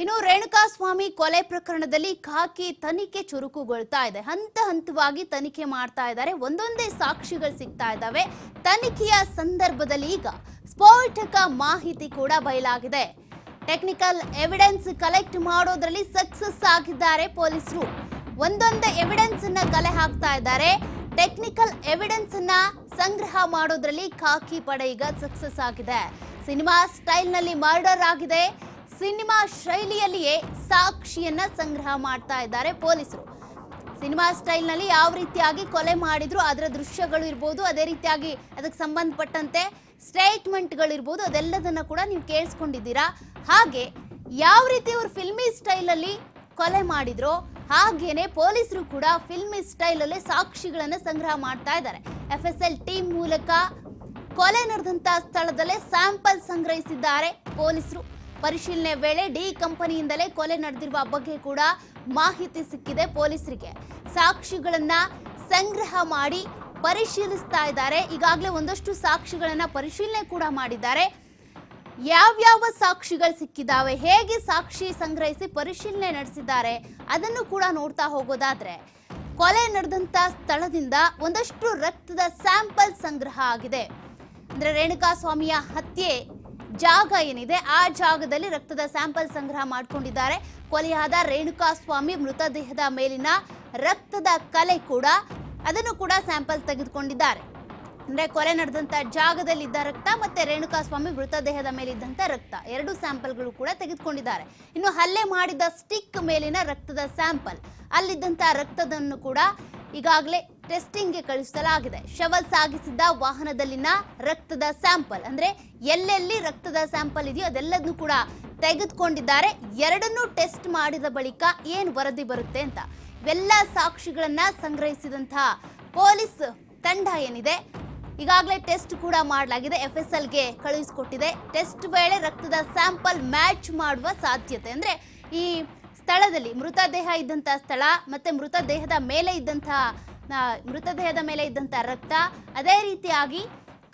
ಇನ್ನು ರೇಣುಕಾಸ್ವಾಮಿ ಕೊಲೆ ಪ್ರಕರಣದಲ್ಲಿ ಖಾಕಿ ತನಿಖೆ ಚುರುಕುಗೊಳ್ತಾ ಇದೆ. ಹಂತ ಹಂತವಾಗಿ ತನಿಖೆ ಮಾಡ್ತಾ ಇದ್ದಾರೆ. ಒಂದೊಂದೇ ಸಾಕ್ಷಿಗಳು ಸಿಗ್ತಾ ಇದ್ದಾವೆ. ತನಿಖೆಯ ಸಂದರ್ಭದಲ್ಲಿ ಈಗ ಸ್ಫೋಟಕ ಮಾಹಿತಿ ಕೂಡ ಬಯಲಾಗಿದೆ. ಟೆಕ್ನಿಕಲ್ ಎವಿಡೆನ್ಸ್ ಕಲೆಕ್ಟ್ ಮಾಡೋದ್ರಲ್ಲಿ ಸಕ್ಸಸ್ ಆಗಿದ್ದಾರೆ ಪೊಲೀಸರು. ಒಂದೊಂದೇ ಎವಿಡೆನ್ಸ್ ಅನ್ನ ಕಲೆ ಹಾಕ್ತಾ ಇದ್ದಾರೆ. ಟೆಕ್ನಿಕಲ್ ಎವಿಡೆನ್ಸ್ ಅನ್ನ ಸಂಗ್ರಹ ಮಾಡೋದ್ರಲ್ಲಿ ಖಾಕಿ ಪಡೆ ಈಗ ಸಕ್ಸಸ್ ಆಗಿದೆ. ಸಿನಿಮಾ ಸ್ಟೈಲ್ನಲ್ಲಿ ಮರ್ಡರ್ ಆಗಿದೆ. ಸಿನಿಮಾ ಶೈಲಿಯಲ್ಲಿಯೇ ಸಾಕ್ಷಿಯನ್ನ ಸಂಗ್ರಹ ಮಾಡ್ತಾ ಇದ್ದಾರೆ ಪೊಲೀಸರು. ಸಿನಿಮಾ ಸ್ಟೈಲ್ನಲ್ಲಿ ಯಾವ ರೀತಿಯಾಗಿ ಕೊಲೆ ಮಾಡಿದ್ರು, ಅದರ ದೃಶ್ಯಗಳು ಇರ್ಬೋದು, ಅದೇ ರೀತಿಯಾಗಿ ಅದಕ್ಕೆ ಸಂಬಂಧಪಟ್ಟಂತೆ ಸ್ಟೇಟ್ಮೆಂಟ್ಗಳಿರ್ಬೋದು, ಅದೆಲ್ಲದನ್ನ ಕೂಡ ನೀವು ಕೇಳಿಸ್ಕೊಂಡಿದ್ದೀರಾ? ಹಾಗೆ ಯಾವ ರೀತಿ ಇವರು ಫಿಲ್ಮಿ ಸ್ಟೈಲಲ್ಲಿ ಕೊಲೆ ಮಾಡಿದ್ರು, ಹಾಗೇನೆ ಪೊಲೀಸರು ಕೂಡ ಫಿಲ್ಮಿ ಸ್ಟೈಲಲ್ಲೇ ಸಾಕ್ಷಿಗಳನ್ನು ಸಂಗ್ರಹ ಮಾಡ್ತಾ ಇದ್ದಾರೆ. ಎಫ್ ಎಸ್ ಎಲ್ ಟೀಮ್ ಮೂಲಕ ಕೊಲೆ ನಡೆದಂತಹ ಸ್ಥಳದಲ್ಲೇ ಸ್ಯಾಂಪಲ್ ಸಂಗ್ರಹಿಸಿದ್ದಾರೆ ಪೊಲೀಸರು. ಪರಿಶೀಲನೆ ವೇಳೆ ಡಿ ಕಂಪನಿಯಿಂದಲೇ ಕೊಲೆ ನಡೆದಿರುವ ಬಗ್ಗೆ ಕೂಡ ಮಾಹಿತಿ ಸಿಕ್ಕಿದೆ ಪೊಲೀಸರಿಗೆ. ಸಾಕ್ಷಿಗಳನ್ನ ಸಂಗ್ರಹ ಮಾಡಿ ಪರಿಶೀಲಿಸ್ತಾ ಇದ್ದಾರೆ. ಈಗಾಗಲೇ ಒಂದಷ್ಟು ಸಾಕ್ಷಿಗಳನ್ನ ಪರಿಶೀಲನೆ ಕೂಡ ಮಾಡಿದ್ದಾರೆ. ಯಾವ್ಯಾವ ಸಾಕ್ಷಿಗಳು ಸಿಕ್ಕಿದಾವೆ? ಹೇಗೆ ಸಾಕ್ಷಿ ಸಂಗ್ರಹಿಸಿ ಪರಿಶೀಲನೆ ನಡೆಸಿದ್ದಾರೆ? ಅದನ್ನು ಕೂಡ ನೋಡ್ತಾ ಹೋಗೋದಾದ್ರೆ, ಕೊಲೆ ನಡೆದಂತ ಸ್ಥಳದಿಂದ ಒಂದಷ್ಟು ರಕ್ತದ ಸ್ಯಾಂಪಲ್ ಸಂಗ್ರಹ ಆಗಿದೆ. ಅಂದ್ರೆ ರೇಣುಕಾ ಸ್ವಾಮಿಯ ಹತ್ಯೆ ಜಾಗ ಏನಿದೆ ಆ ಜಾಗದಲ್ಲಿ ರಕ್ತದ ಸ್ಯಾಂಪಲ್ ಸಂಗ್ರಹ ಮಾಡಿಕೊಂಡಿದ್ದಾರೆ. ಕೊಲೆಯಾದ ರೇಣುಕಾ ಸ್ವಾಮಿ ಮೃತದೇಹದ ಮೇಲಿನ ರಕ್ತದ ಕಲೆ ಕೂಡ ಅದನ್ನು ಕೂಡ ಸ್ಯಾಂಪಲ್ ತೆಗೆದುಕೊಂಡಿದ್ದಾರೆ. ಅಂದ್ರೆ ಕೊಲೆ ನಡೆದಂತ ಜಾಗದಲ್ಲಿ ಇದ್ದ ರಕ್ತ ಮತ್ತೆ ರೇಣುಕಾ ಸ್ವಾಮಿ ಮೃತದೇಹದ ಮೇಲಿದ್ದಂತ ರಕ್ತ ಎರಡು ಸ್ಯಾಂಪಲ್ಗಳು ಕೂಡ ತೆಗೆದುಕೊಂಡಿದ್ದಾರೆ. ಇನ್ನು ಹಲ್ಲೆ ಮಾಡಿದ ಸ್ಟಿಕ್ ಮೇಲಿನ ರಕ್ತದ ಸ್ಯಾಂಪಲ್ ಅಲ್ಲಿದ್ದಂತ ರಕ್ತದನ್ನು ಕೂಡ ಈಗಾಗಲೇ ಟೆಸ್ಟಿಂಗ್ಗೆ ಕಳುಹಿಸಲಾಗಿದೆ. ಶವ ಸಾಗಿಸಿದ್ದ ವಾಹನದಲ್ಲಿನ ರಕ್ತದ ಸ್ಯಾಂಪಲ್, ಅಂದ್ರೆ ಎಲ್ಲೆಲ್ಲಿ ರಕ್ತದ ಸ್ಯಾಂಪಲ್ ಇದೆಯೋ ಅದೆಲ್ಲದನ್ನು ಕೂಡ ತೆಗೆದುಕೊಂಡಿದ್ದಾರೆ. ಎರಡನ್ನೂ ಟೆಸ್ಟ್ ಮಾಡಿದ ಬಳಿಕ ಏನು ವರದಿ ಬರುತ್ತೆ ಅಂತ. ಇವೆಲ್ಲ ಸಾಕ್ಷಿಗಳನ್ನ ಸಂಗ್ರಹಿಸಿದಂತಹ ಪೊಲೀಸ್ ತಂಡ ಏನಿದೆ? ಈಗಾಗಲೇ ಟೆಸ್ಟ್ ಕೂಡ ಮಾಡಲಾಗಿದೆ. ಎಫ್ ಎಸ್ ಎಲ್ಗೆ ಕಳುಹಿಸಿಕೊಟ್ಟಿದೆ. ಟೆಸ್ಟ್ ವೇಳೆ ರಕ್ತದ ಸ್ಯಾಂಪಲ್ ಮ್ಯಾಚ್ ಮಾಡುವ ಸಾಧ್ಯತೆ, ಅಂದ್ರೆ ಈ ಸ್ಥಳದಲ್ಲಿ ಮೃತದೇಹ ಇದ್ದಂತಹ ಸ್ಥಳ ಮತ್ತೆ ಮೃತದೇಹದ ಮೇಲೆ ಇದ್ದಂತಹ ಮೃತದೇಹದ ಮೇಲೆ ಇದ್ದಂತಹ ರಕ್ತ, ಅದೇ ರೀತಿಯಾಗಿ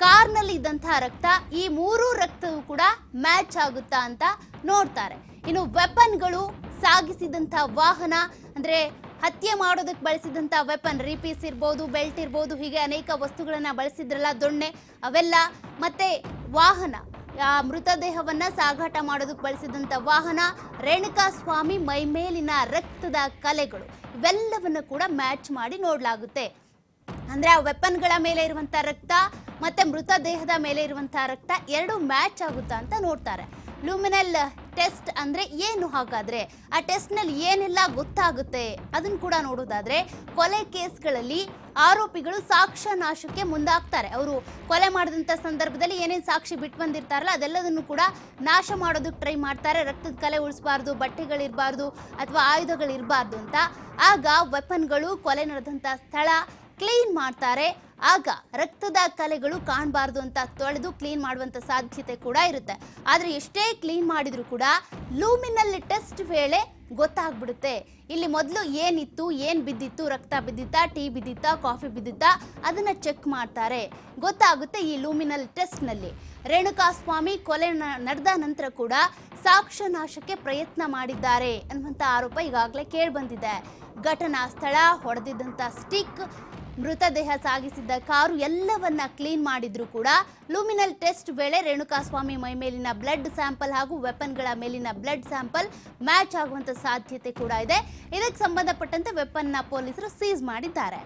ಕಾರ್ನಲ್ಲಿ ಇದ್ದಂತಹ ರಕ್ತ, ಈ ಮೂರು ರಕ್ತವು ಕೂಡ ಮ್ಯಾಚ್ ಆಗುತ್ತಾ ಅಂತ ನೋಡ್ತಾರೆ. ಇನ್ನು ವೆಪನ್ಗಳು ಸಾಗಿಸಿದಂತಹ ವಾಹನ, ಅಂದ್ರೆ ಹತ್ಯೆ ಮಾಡೋದಕ್ಕೆ ಬಳಸಿದಂಥ ವೆಪನ್, ರೀಪೀಸ್ ಇರ್ಬೋದು, ಬೆಲ್ಟ್ ಇರ್ಬೋದು, ಹೀಗೆ ಅನೇಕ ವಸ್ತುಗಳನ್ನು ಬಳಸಿದ್ರಲ್ಲ, ದೊಣ್ಣೆ, ಅವೆಲ್ಲ, ಮತ್ತೆ ವಾಹನ. ಮೃತದೇಹವನ್ನ ಸಾಗಾಟ ಮಾಡೋದಕ್ಕೆ ಬಳಸಿದಂಥ ವಾಹನ ರೇಣುಕಾ ಸ್ವಾಮಿ ಮೈಮೇಲಿನ ರಕ್ತದ ಕಲೆಗಳು ಇವೆಲ್ಲವನ್ನು ಕೂಡ ಮ್ಯಾಚ್ ಮಾಡಿ ನೋಡಲಾಗುತ್ತೆ. ಅಂದರೆ ಆ ವೆಪನ್ಗಳ ಮೇಲೆ ಇರುವಂಥ ರಕ್ತ ಮತ್ತು ಮೃತದೇಹದ ಮೇಲೆ ಇರುವಂಥ ರಕ್ತ ಎರಡು ಮ್ಯಾಚ್ ಆಗುತ್ತಾ ಅಂತ ನೋಡ್ತಾರೆ. ಲೂಮಿನಲ್ ಟೆಸ್ಟ್ ಅಂದ್ರೆ ಏನು ಹಾಗಾದ್ರೆ? ಆ ಟೆಸ್ಟ್ನಲ್ಲಿ ಏನೆಲ್ಲ ಗೊತ್ತಾಗುತ್ತೆ? ಅದನ್ನ ಕೂಡ ನೋಡೋದಾದ್ರೆ, ಕೊಲೆ ಕೇಸ್ಗಳಲ್ಲಿ ಆರೋಪಿಗಳು ಸಾಕ್ಷ್ಯ ನಾಶಕ್ಕೆ ಮುಂದಾಗ್ತಾರೆ. ಅವರು ಕೊಲೆ ಮಾಡಿದಂಥ ಸಂದರ್ಭದಲ್ಲಿ ಏನೇನು ಸಾಕ್ಷಿ ಬಿಟ್ಟು ಬಂದಿರ್ತಾರಲ್ಲ, ಅದೆಲ್ಲದನ್ನು ಕೂಡ ನಾಶ ಮಾಡೋದಕ್ಕೆ ಟ್ರೈ ಮಾಡ್ತಾರೆ. ರಕ್ತದ ಕಲೆ ಉಳಿಸಬಾರ್ದು, ಬಟ್ಟೆಗಳಿರಬಾರ್ದು ಅಥವಾ ಆಯುಧಗಳಿರಬಾರ್ದು ಅಂತ. ಆಗ ವೆಪನ್ಗಳು ಕೊಲೆ ನಡೆದಂಥ ಸ್ಥಳ ಕ್ಲೀನ್ ಮಾಡ್ತಾರೆ. ಆಗ ರಕ್ತದ ಕಲೆಗಳು ಕಾಣಬಾರ್ದು ಅಂತ ತೊಳೆದು ಕ್ಲೀನ್ ಮಾಡುವಂತ ಸಾಧ್ಯತೆ ಕೂಡ ಇರುತ್ತೆ. ಆದ್ರೆ ಎಷ್ಟೇ ಕ್ಲೀನ್ ಮಾಡಿದರೂ ಕೂಡ ಲೂಮಿನಲ್ಲಿ ಟೆಸ್ಟ್ ವೇಳೆ ಗೊತ್ತಾಗ್ಬಿಡುತ್ತೆ. ಇಲ್ಲಿ ಮೊದಲು ಏನಿತ್ತು, ಏನು ಬಿದ್ದಿತ್ತು, ರಕ್ತ ಬಿದ್ದಿತ್ತಾ, ಟೀ ಬಿದ್ದಿತ್ತಾ, ಕಾಫಿ ಬಿದ್ದಿತ್ತಾ, ಅದನ್ನ ಚೆಕ್ ಮಾಡ್ತಾರೆ. ಗೊತ್ತಾಗುತ್ತೆ ಈ ಲೂಮಿನಲ್ ಟೆಸ್ಟ್ನಲ್ಲಿ ರೇಣುಕಾ ಸ್ವಾಮಿ ಕೊಲೆ ನಡೆದ ನಂತರ ಕೂಡ ಸಾಕ್ಷ್ಯ ನಾಶಕ್ಕೆ ಪ್ರಯತ್ನ ಮಾಡಿದ್ದಾರೆ ಅನ್ನುವಂಥ ಆರೋಪ ಈಗಾಗಲೇ ಕೇಳಿಬಂದಿದೆ. ಘಟನಾ ಸ್ಥಳ ಹೊಡೆದಿದ್ದಂಥ ಸ್ಟಿಕ್, ಮೃತದೇಹ ಸಾಗಿಸಿದ್ದ ಕಾರು ಎಲ್ಲವನ್ನ ಕ್ಲೀನ್ ಮಾಡಿದ್ರು ಕೂಡ ಲೂಮಿನಲ್ ಟೆಸ್ಟ್ ವೇಳೆ ರೇಣುಕಾಸ್ವಾಮಿ ಮೈ ಮೇಲಿನ ಬ್ಲಡ್ ಸ್ಯಾಂಪಲ್ ಹಾಗೂ ವೆಪನ್ಗಳ ಮೇಲಿನ ಬ್ಲಡ್ ಸ್ಯಾಂಪಲ್ ಮ್ಯಾಚ್ ಆಗುವಂತ ಸಾಧ್ಯತೆ ಕೂಡ ಇದೆ. ಇದಕ್ಕೆ ಸಂಬಂಧಪಟ್ಟಂತೆ ವೆಪನ್ನ ಪೊಲೀಸರು ಸೀಸ್ ಮಾಡಿದ್ದಾರೆ.